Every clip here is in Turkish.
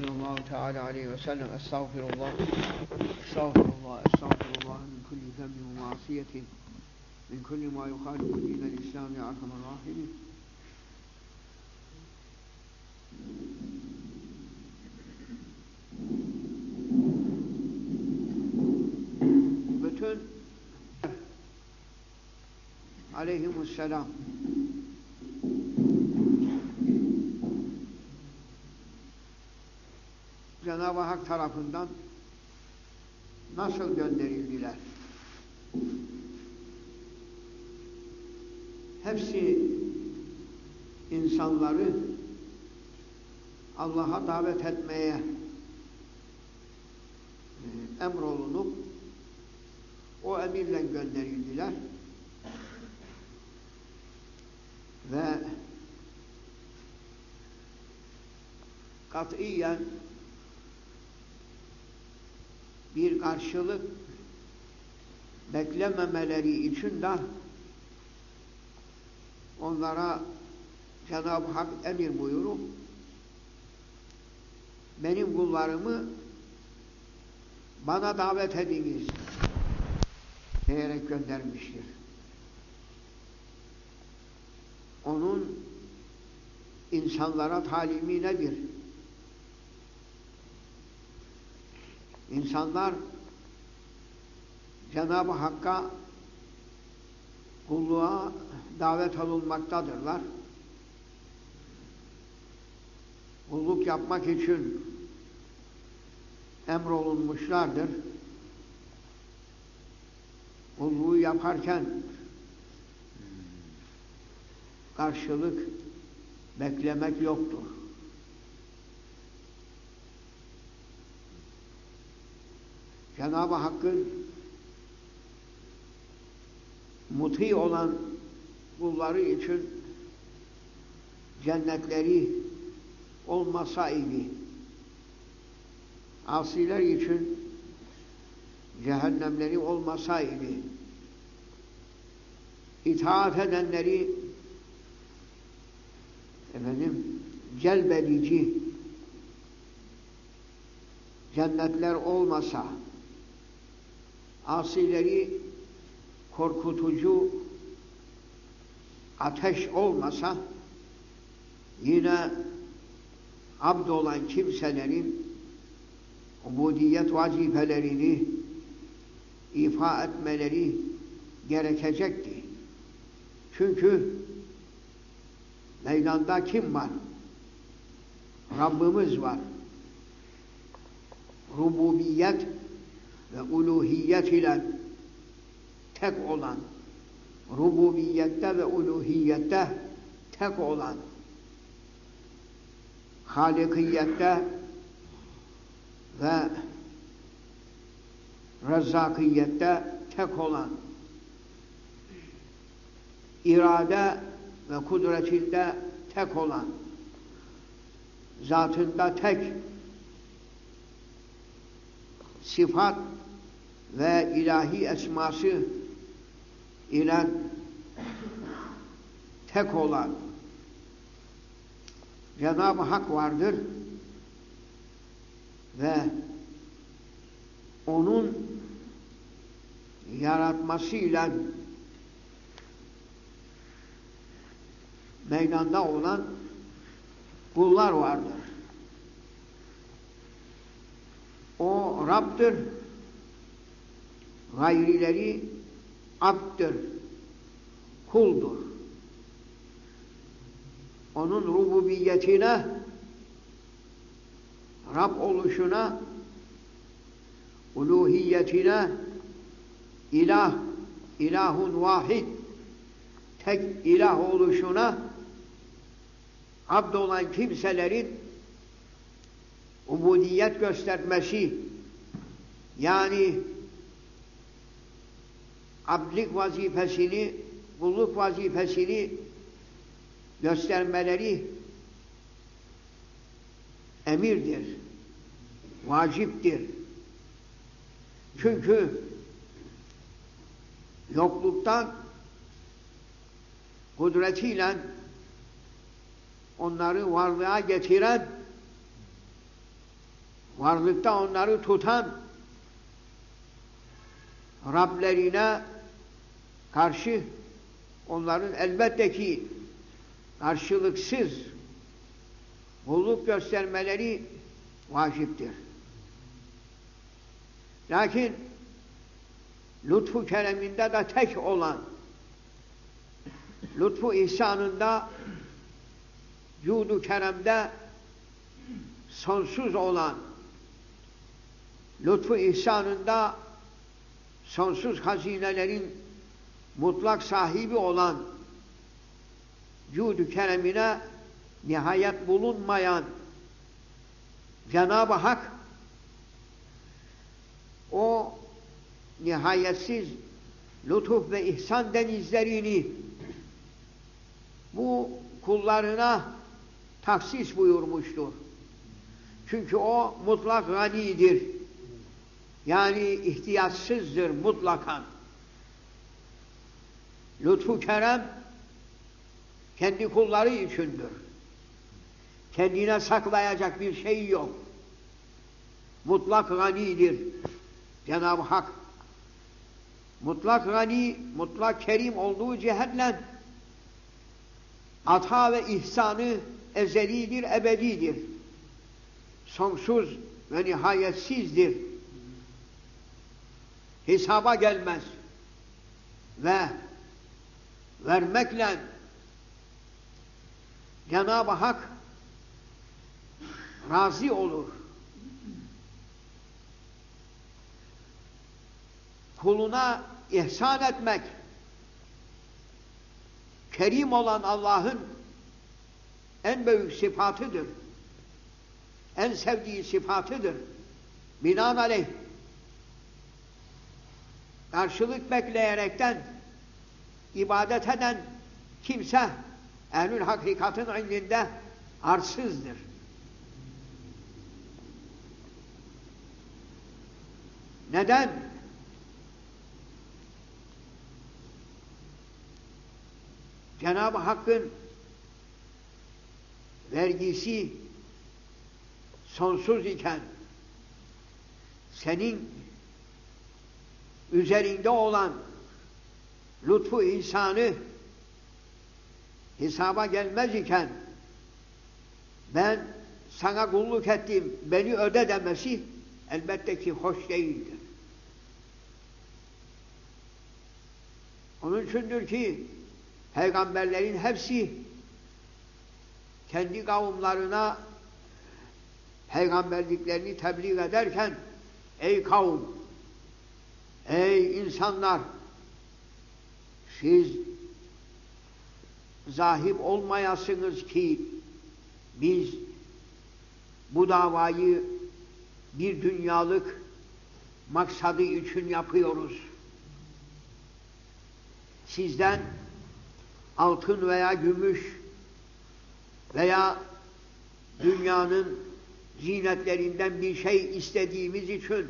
sallallahu teala aleyhi ve sellem estağfirullah estağfirullah estağfirullah min kulli zembin ve masiyetin min kulli ma yuhalifu dinel İslam ya arhamar rahimin bütün aleyhimusselam Cenab-ı Hak tarafından nasıl gönderildiler? Hepsi insanları Allah'a davet etmeye e, emrolunup o emirle gönderildiler ve katiyen bir karşılık beklememeleri için de onlara Cenab-ı Hak emir buyurup benim kullarımı bana davet ediniz diyerek göndermiştir. Onun insanlara talimi nedir? İnsanlar Cenab-ı Hakk'a kulluğa davet olunmaktadırlar. Kulluk yapmak için emrolunmuşlardır. Kulluğu yaparken karşılık beklemek yoktur. Cenab-ı Hakk'ın muti olan kulları için cennetleri olmasaydı asiler için cehennemleri olmasaydı itaat edenleri efendim celbedici cennetler olmasa asileri korkutucu ateş olmasa yine abd olan kimselerin ubudiyet vazifelerini ifa etmeleri gerekecekti. Çünkü meydanda kim var? Rabbimiz var. Rububiyet ve uluhiyet ile tek olan, rububiyette ve uluhiyette tek olan, halikiyette ve rezzakiyette tek olan, irade ve kudretinde tek olan, zatında tek, sıfat ve ilahi esması ile tek olan Cenab-ı Hak vardır ve onun yaratmasıyla meydanda olan kullar vardır. O Rab'dır. Gayrileri abddır. Kuldur. Onun rububiyetine Rab oluşuna uluhiyetine ilah, ilahun vahid tek ilah oluşuna abd olan kimselerin ubudiyet göstermesi yani abdlik vazifesini kulluk vazifesini göstermeleri emirdir, vaciptir. Çünkü yokluktan kudretiyle onları varlığa getiren varlıkta onları tutan Rablerine karşı onların elbette ki karşılıksız kulluk göstermeleri vaciptir. Lakin lütfu kereminde de tek olan lütfu ihsanında cudu keremde sonsuz olan lütfu ihsanında sonsuz hazinelerin mutlak sahibi olan cudu keremine nihayet bulunmayan Cenab-ı Hak o nihayetsiz lütuf ve ihsan denizlerini bu kullarına taksis buyurmuştur. Çünkü o mutlak ganidir. Yani ihtiyaçsızdır mutlakan. Lütfu kerem kendi kulları içindir. Kendine saklayacak bir şey yok. Mutlak ganidir. Cenab-ı Hak mutlak gani, mutlak kerim olduğu cihetle ata ve ihsanı ezelidir, ebedidir. Sonsuz ve nihayetsizdir. Hesaba gelmez. Ve vermekle Cenab-ı Hak razı olur. Kuluna ihsan etmek, kerim olan Allah'ın en büyük sıfatıdır. En sevdiği sıfatıdır. Binaenaleyh karşılık bekleyerekten ibadet eden kimse ehlül hakikatın indinde arsızdır. Neden? Cenab-ı Hakk'ın vergisi sonsuz iken senin üzerinde olan lütfu insanı hesaba gelmez iken ben sana kulluk ettim, beni öde demesi elbette ki hoş değildir. Onun içindir ki peygamberlerin hepsi kendi kavimlerine peygamberliklerini tebliğ ederken ey kavim ey insanlar siz zahip olmayasınız ki biz bu davayı bir dünyalık maksadı için yapıyoruz. Sizden altın veya gümüş veya dünyanın zinetlerinden bir şey istediğimiz için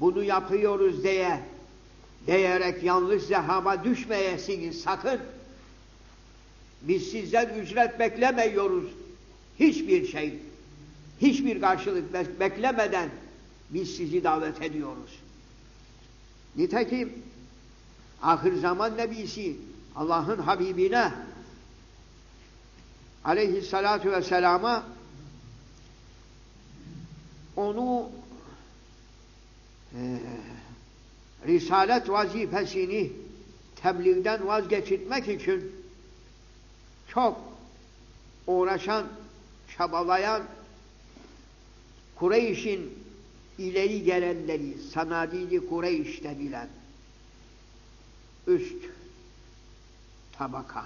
bunu yapıyoruz diye diyerek yanlış zehaba düşmeyesiniz sakın. Biz sizden ücret beklemiyoruz. Hiçbir şey, hiçbir karşılık beklemeden biz sizi davet ediyoruz. Nitekim ahir zaman nebisi Allah'ın Habibine aleyhissalatu vesselama onu e, risalet vazifesini tebliğden vazgeçirmek için çok uğraşan, çabalayan Kureyş'in ileri gelenleri, sanadili Kureyş denilen üst tabaka.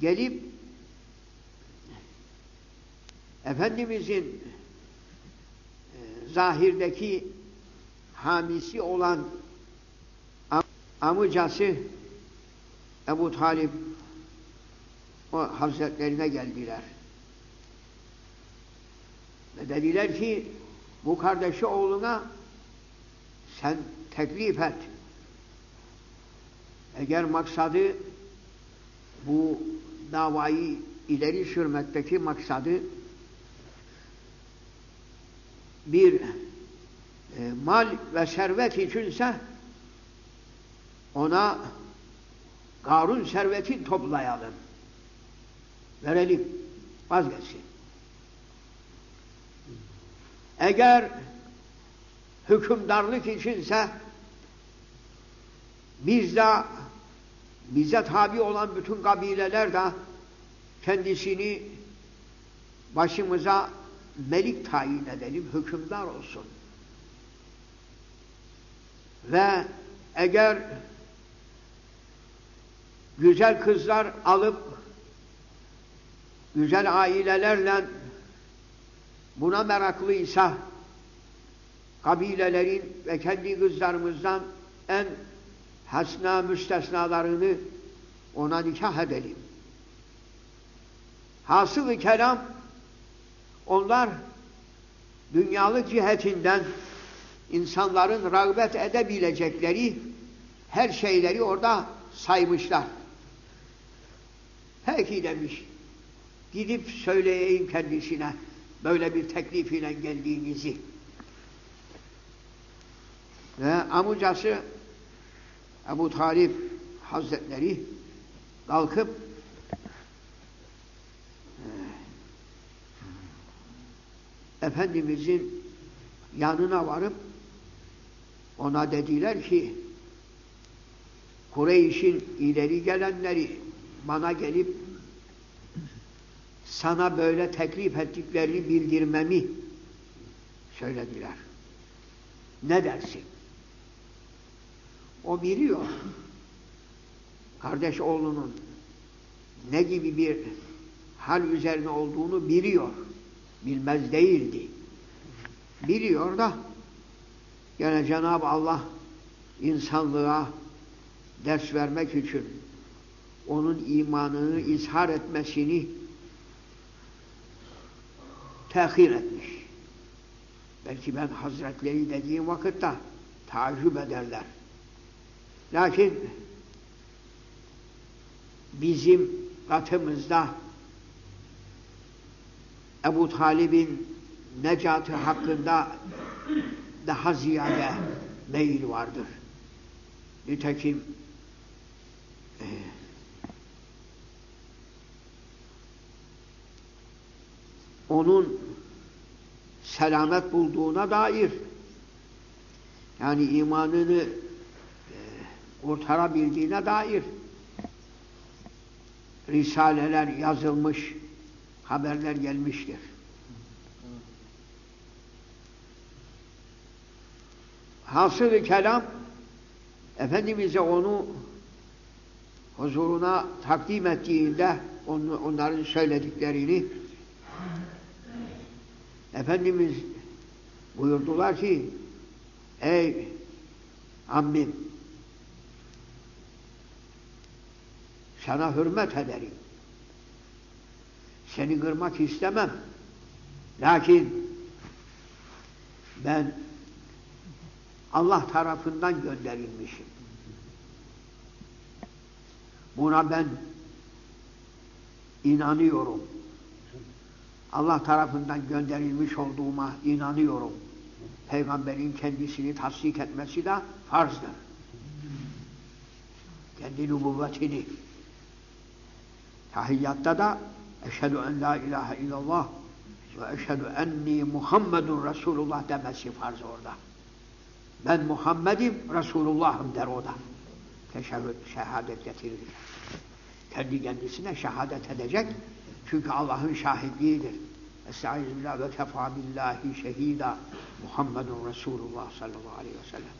Gelip Efendimizin e, zahirdeki hamisi olan am amcası Ebu Talip o hazretlerine geldiler. Ve dediler ki bu kardeşi oğluna sen teklif et. Eğer maksadı bu davayı ileri sürmekteki maksadı bir e, mal ve servet içinse ona Karun serveti toplayalım. Verelim. Vazgeçsin. Eğer hükümdarlık içinse biz de bize tabi olan bütün kabileler de kendisini başımıza melik tayin edelim, hükümdar olsun. Ve eğer güzel kızlar alıp güzel ailelerle buna meraklıysa kabilelerin ve kendi kızlarımızdan en hasna müstesnalarını ona nikah edelim. Hasılı kelam onlar dünyalık cihetinden insanların rağbet edebilecekleri her şeyleri orada saymışlar. Peki demiş. Gidip söyleyeyim kendisine böyle bir teklif ile geldiğinizi. Ve amcası Ebu Talip Hazretleri kalkıp Efendimizin yanına varıp ona dediler ki Kureyş'in ileri gelenleri bana gelip sana böyle teklif ettiklerini bildirmemi söylediler. Ne dersin? O biliyor. Kardeş oğlunun ne gibi bir hal üzerine olduğunu biliyor. Bilmez değildi. Biliyor da gene Cenab-ı Allah insanlığa ders vermek için onun imanını izhar etmesini tehir etmiş. Belki ben Hazretleri dediğim vakitte tacip ederler. Lakin bizim katımızda Ebu Talib'in necatı hakkında daha ziyade meyil vardır. Nitekim e, onun selamet bulduğuna dair yani imanını e, kurtarabildiğine dair risaleler yazılmış, haberler gelmiştir. Hasıl kelam Efendimiz'e onu huzuruna takdim ettiğinde onların söylediklerini Efendimiz buyurdular ki ey ammim sana hürmet ederim. Seni kırmak istemem. Lakin ben Allah tarafından gönderilmişim. Buna ben inanıyorum. Allah tarafından gönderilmiş olduğuma inanıyorum. Peygamberin kendisini tasdik etmesi de farzdır. Kendi nübüvvetini. Tahiyyatta da eşhedü en la ilahe illallah ve eşhedü enni Muhammedun Resulullah demesi farz orada. Ben Muhammed'im, Resulullah'ım der o da. Teşehhüd, şehadet getirir. Kendi kendisine şehadet edecek. Çünkü Allah'ın şahitliğidir. Estaizu billah ve kefa billahi şehida Muhammedun Resulullah sallallahu aleyhi ve sellem.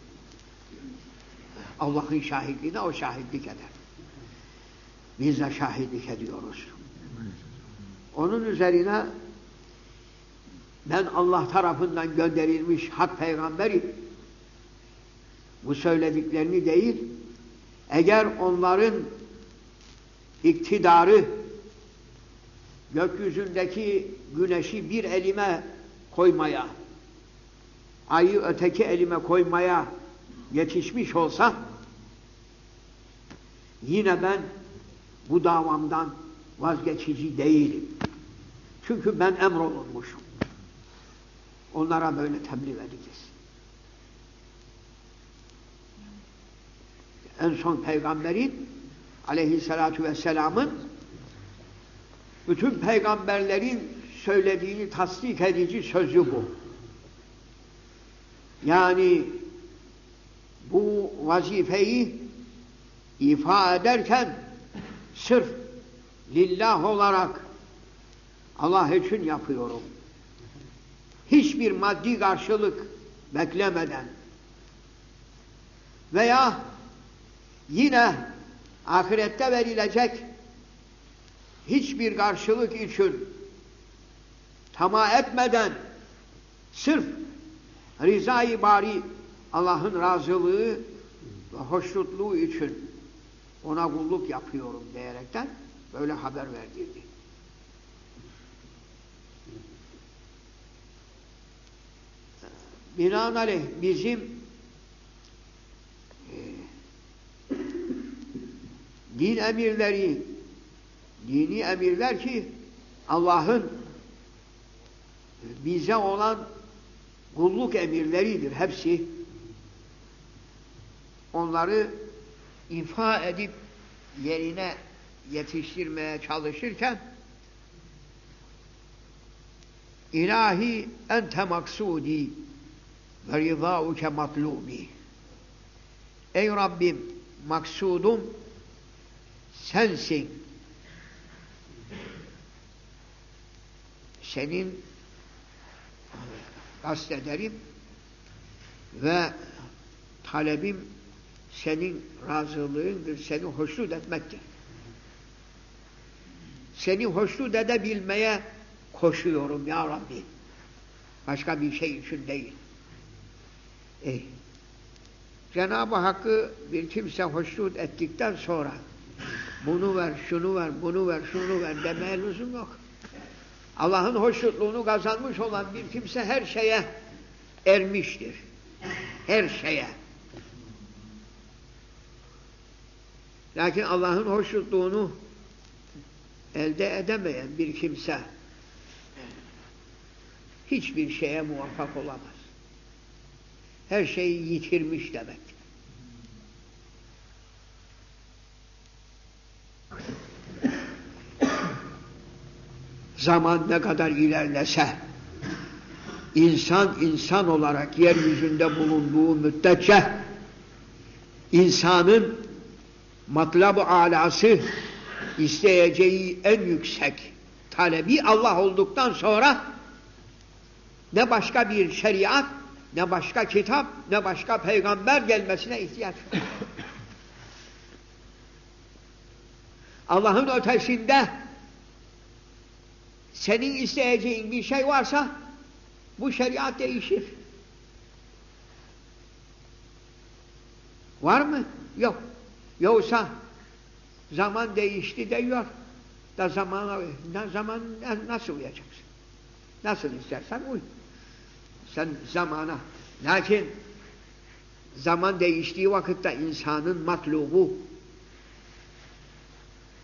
Allah'ın şahitliğine o şahitlik eder. Biz de şahitlik ediyoruz. Onun üzerine ben Allah tarafından gönderilmiş hak peygamberi bu söylediklerini değil eğer onların iktidarı gökyüzündeki güneşi bir elime koymaya, ayı öteki elime koymaya yetişmiş olsa, yine ben bu davamdan vazgeçici değilim. Çünkü ben emrolunmuşum. Onlara böyle tebliğ edeceğiz. En son peygamberin aleyhissalatu vesselamın bütün peygamberlerin söylediğini tasdik edici sözü bu. Yani bu vazifeyi ifa ederken sırf lillah olarak Allah için yapıyorum. Hiçbir maddi karşılık beklemeden veya yine ahirette verilecek hiçbir karşılık için tamah etmeden sırf rızayı bari Allah'ın razılığı ve hoşnutluğu için ona kulluk yapıyorum diyerekten böyle haber verdirdi. Binaenaleyh bizim e, din emirleri dini emirler ki Allah'ın bize olan kulluk emirleridir hepsi. Onları ifa edip yerine yetiştirmeye çalışırken İlahi ente maksudi ve rızauke matlubi Ey Rabbim maksudum sensin. Senin kastederim ve talebim senin razılığındır, seni hoşnut etmektir. Seni hoşnut edebilmeye koşuyorum ya Rabbi. Başka bir şey için değil. E, Cenab-ı Hakk'ı bir kimse hoşnut ettikten sonra bunu ver, şunu ver, bunu ver, şunu ver demeye lüzum yok. Allah'ın hoşnutluğunu kazanmış olan bir kimse her şeye ermiştir. Her şeye. Lakin Allah'ın hoşnutluğunu elde edemeyen bir kimse hiçbir şeye muvaffak olamaz. Her şeyi yitirmiş demek. Zaman ne kadar ilerlese insan insan olarak yeryüzünde bulunduğu müddetçe insanın matlab-ı alası isteyeceği en yüksek talebi Allah olduktan sonra ne başka bir şeriat, ne başka kitap, ne başka peygamber gelmesine ihtiyaç var. Allah'ın ötesinde senin isteyeceğin bir şey varsa bu şeriat değişir. Var mı? Yok. Yoksa zaman değişti diyor da zamana zaman nasıl uyacaksın? Nasıl istersen uy. Sen zamana. Lakin zaman değiştiği vakitte insanın matlubu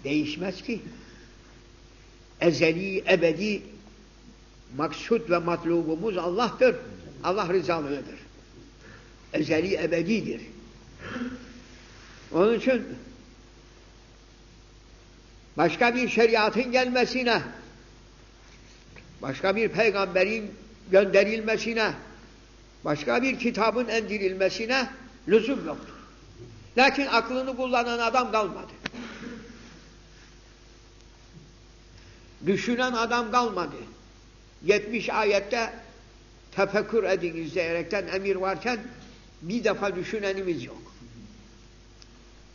değişmez ki. Ezeli, ebedi maksud ve matlubumuz Allah'tır. Allah rızalığıdır. Ezeli, ebedidir. Onun için başka bir şeriatın gelmesine, başka bir peygamberin gönderilmesine, başka bir kitabın endirilmesine lüzum yoktur. Lakin aklını kullanan adam kalmadı. Düşünen adam kalmadı. 70 ayette tefekkür ediniz diyerekten emir varken bir defa düşünenimiz yok.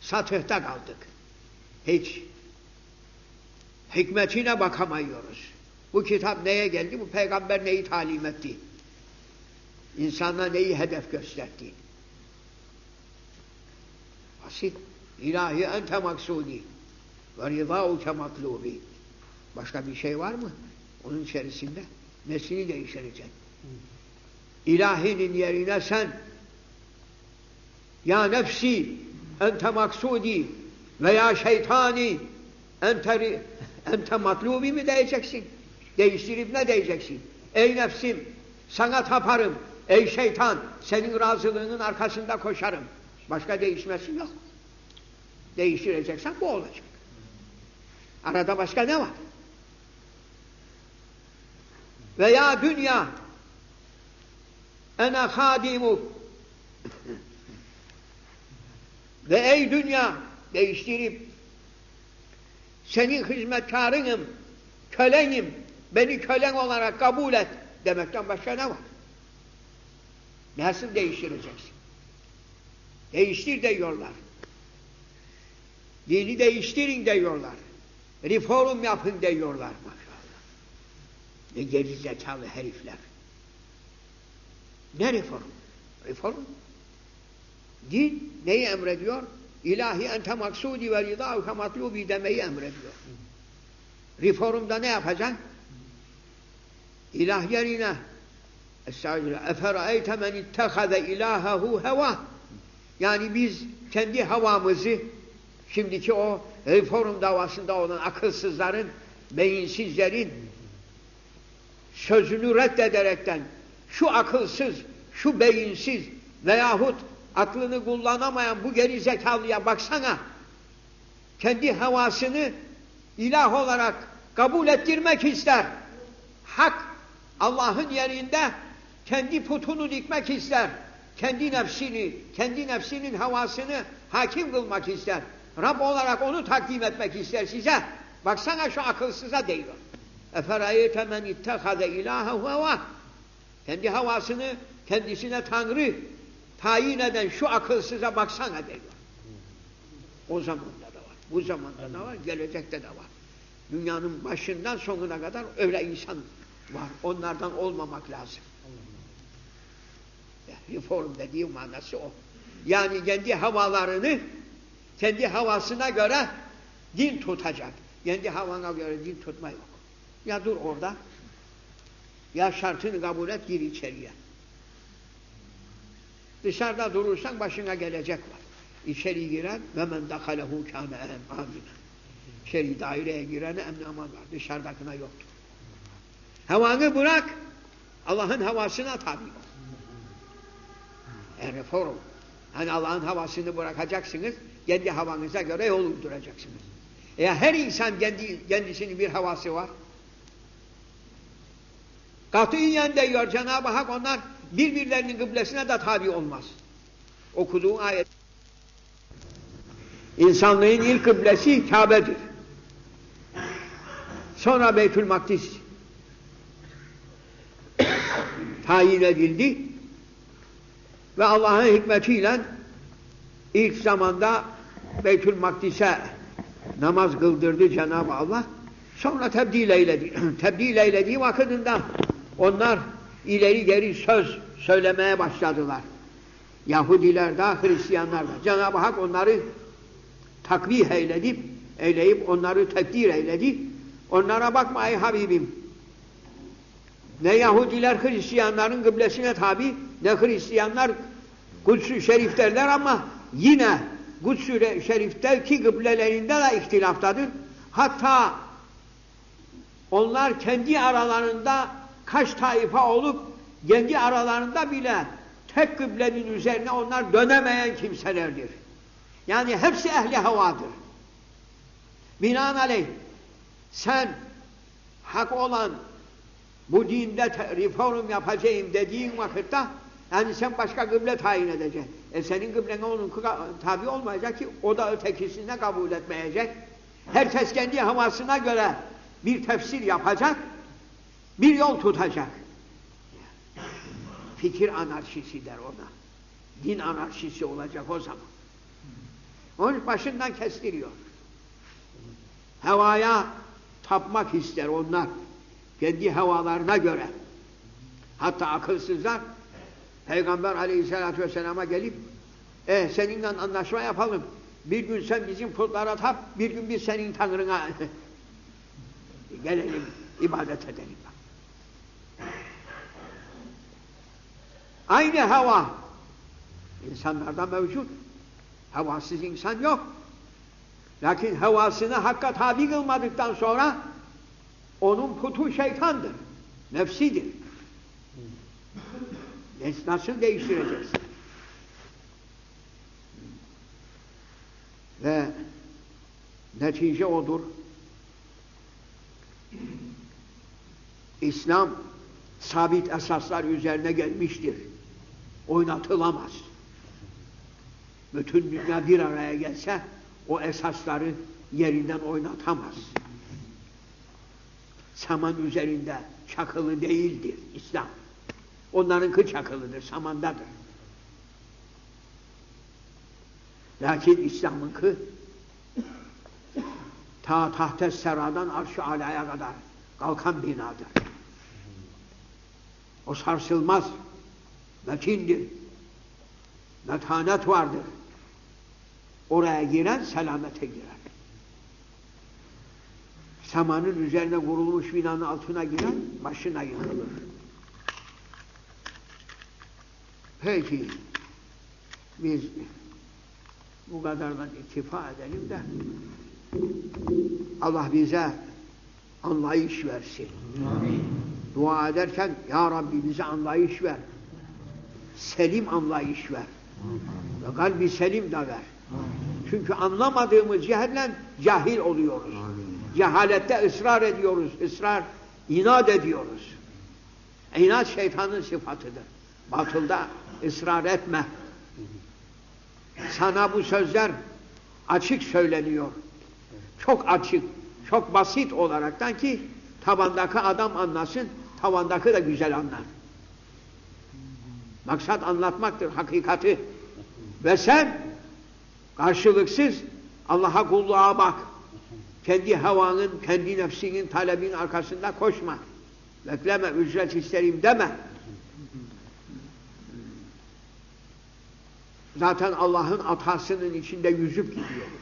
Satıhta kaldık. Hiç hikmetine bakamıyoruz. Bu kitap neye geldi? Bu peygamber neyi talim etti? İnsanla neyi hedef gösterdi? Basit. İlahi ente maksudi ve rızauke matlubi. Başka bir şey var mı? Onun içerisinde nesini değiştirecek? İlahinin yerine sen ya nefsi ente maksudi veya şeytani ente, ente matlubi mi diyeceksin? Değiştirip ne diyeceksin? Ey nefsim Sana taparım. Ey şeytan senin razılığının arkasında koşarım. Başka değişmesi yok. Değiştireceksen bu olacak. Arada başka ne var? Veya dünya ene hadimu ve ey dünya değiştirip senin hizmetkarınım, kölenim, beni kölen olarak kabul et demekten başka ne var? Nasıl değiştireceksin? Değiştir diyorlar. Dini değiştirin diyorlar. Reform yapın diyorlar maşallah. Ne geri zekalı herifler. Ne reform? Reform. Din neyi emrediyor? İlahi ente maksudi ve ridâuke matlubi demeyi emrediyor. Reformda ne yapacaksın? İlah yerine Estağfirullah. Eferayte men ittehaze ilahehu heva. Yani biz kendi havamızı şimdiki o reform davasında olan akılsızların, beyinsizlerin sözünü reddederekten şu akılsız, şu beyinsiz veyahut aklını kullanamayan bu geri zekalıya baksana kendi havasını ilah olarak kabul ettirmek ister. Hak Allah'ın yerinde kendi putunu dikmek ister. Kendi nefsini, kendi nefsinin havasını hakim kılmak ister. Rab olarak onu takdim etmek ister size. Baksana şu akılsıza diyor. Eferayete men ittehaze ilahehu heva. Kendi havasını kendisine Tanrı tayin eden şu akılsıza baksana diyor. O zamanda da var. Bu zamanda da var. Gelecekte de var. Dünyanın başından sonuna kadar öyle insan var. Onlardan olmamak lazım. Reform dediği manası o. Yani kendi havalarını kendi havasına göre din tutacak. Kendi havana göre din tutma yok. Ya dur orada ya şartını kabul et gir içeriye. Dışarıda durursan başına gelecek var. İçeri giren ve men dakalehu kâne amine. İçeri daireye girene emni aman var. Dışarıdakine yoktur. Havanı bırak. Allah'ın havasına tabi ol. E reform. Hani Allah'ın havasını bırakacaksınız, kendi havanıza göre yol uyduracaksınız. E her insan kendi, kendisinin bir havası var. Katiyen diyor Cenab-ı Hak onlar birbirlerinin kıblesine de tabi olmaz. Okuduğun ayet. İnsanlığın ilk kıblesi Kabe'dir. Sonra Beytül Makdis tayin edildi ve Allah'ın hikmetiyle ilk zamanda Beytül Makdis'e namaz kıldırdı Cenab-ı Allah. Sonra tebdil eyledi. tebdil eylediği vakitinde onlar ileri geri söz söylemeye başladılar. Yahudiler de Hristiyanlar da. Cenab-ı Hak onları takvih eyledi, eyleyip onları tekdir eyledi. Onlara bakma ey Habibim. Ne Yahudiler Hristiyanların kıblesine tabi, ne Hristiyanlar Kuds-ı Şerif derler ama yine Kuds-ı Şerif'teki kıblelerinde de ihtilaftadır. Hatta onlar kendi aralarında kaç taifa olup kendi aralarında bile tek kıblenin üzerine onlar dönemeyen kimselerdir. Yani hepsi ehli havadır. Binaenaleyh sen hak olan bu dinde reform yapacağım dediğin vakitte yani sen başka kıble tayin edeceksin. E senin kıblene onun tabi olmayacak ki o da ötekisine kabul etmeyecek. Herkes kendi havasına göre bir tefsir yapacak, bir yol tutacak. Fikir anarşisi der ona. Din anarşisi olacak o zaman. Onun başından kestiriyor. Havaya tapmak ister onlar. Kendi havalarına göre. Hatta akılsızlar Peygamber aleyhissalatü vesselama gelip e, seninle anlaşma yapalım. Bir gün sen bizim putlara tap, bir gün biz senin tanrına gelelim, ibadet edelim. Aynı hava insanlarda mevcut. Havasız insan yok. Lakin havasını hakka tabi kılmadıktan sonra onun putu şeytandır. Nefsidir. Ne- Nasıl değiştireceksin? Ve netice odur. İslam sabit esaslar üzerine gelmiştir. Oynatılamaz. Bütün dünya bir araya gelse o esasları yerinden oynatamaz. Saman üzerinde çakılı değildir İslam. Onlarınki çakılıdır, samandadır. Lakin İslam'ınki ta tahte seradan arş-ı alaya kadar kalkan binadır. O sarsılmaz, metindir, metanet vardır. Oraya giren selamete girer. Samanın üzerine vurulmuş binanın altına giren başına yıkılır. Peki, biz bu kadardan iktifa edelim de Allah bize anlayış versin. Dua ederken Ya Rabbi bize anlayış ver. Selim anlayış ver. Ve kalbi selim de ver. Çünkü anlamadığımız cehelle cahil oluyoruz. Cehalette ısrar ediyoruz. ısrar, inat ediyoruz. İnat şeytanın sıfatıdır. Batılda ısrar etme. Sana bu sözler açık söyleniyor. Çok açık, çok basit olaraktan ki tabandaki adam anlasın, tavandaki de güzel anlar. Maksat anlatmaktır, hakikati. Ve sen karşılıksız Allah'a kulluğa bak. Kendi havanın, kendi nefsinin, talebin arkasında koşma. Bekleme, ücret isterim deme. Zaten Allah'ın atasının içinde yüzüp gidiyoruz.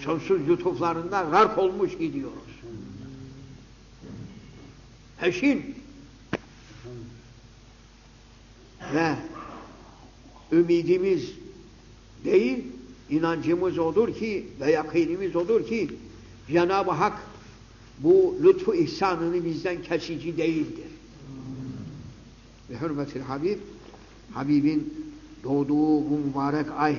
Sonsuz lütuflarında gark olmuş gidiyoruz. Peşin ve ümidimiz değil, inancımız odur ki ve yakinimiz odur ki Cenab-ı Hak bu lütfu ihsanını bizden kesici değildir. Ve hürmetil Habib, Habibin doğduğu bu mübarek ay,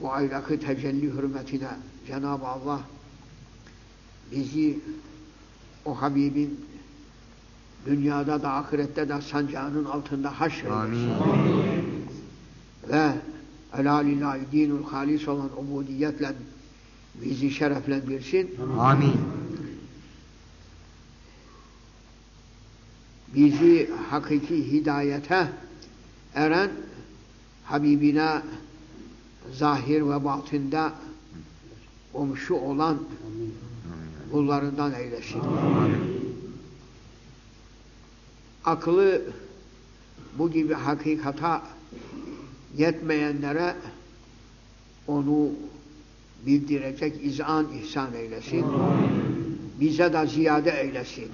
bu aydaki tecelli hürmetine Cenab-ı Allah bizi o Habibin dünyada da ahirette de sancağının altında haşreylesin. Ve elâ lillahi dinul halis olan ubudiyetle bizi şereflendirsin. Amin. Bizi hakiki hidayete eren Habibine zahir ve batında komşu olan kullarından eylesin. Aklı bu gibi hakikata yetmeyenlere onu bildirecek izan ihsan eylesin. Bize de ziyade eylesin.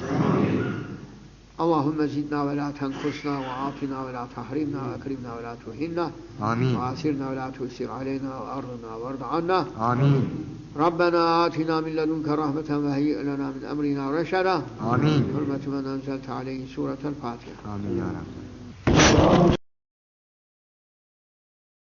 Allahümme zidna ve la tenkusna ve afina ve la tahrimna ve ekrimna ve la tuhinna Amin. ve asirna ve la tusir aleyna ve arrına ve ardanna Amin. Rabbena atina min ledunke rahmeten ve heyyi lena min emrina reşeda Amin. Hürmetü men enzelte aleyhi suretel Fatiha Amin ya Rabbi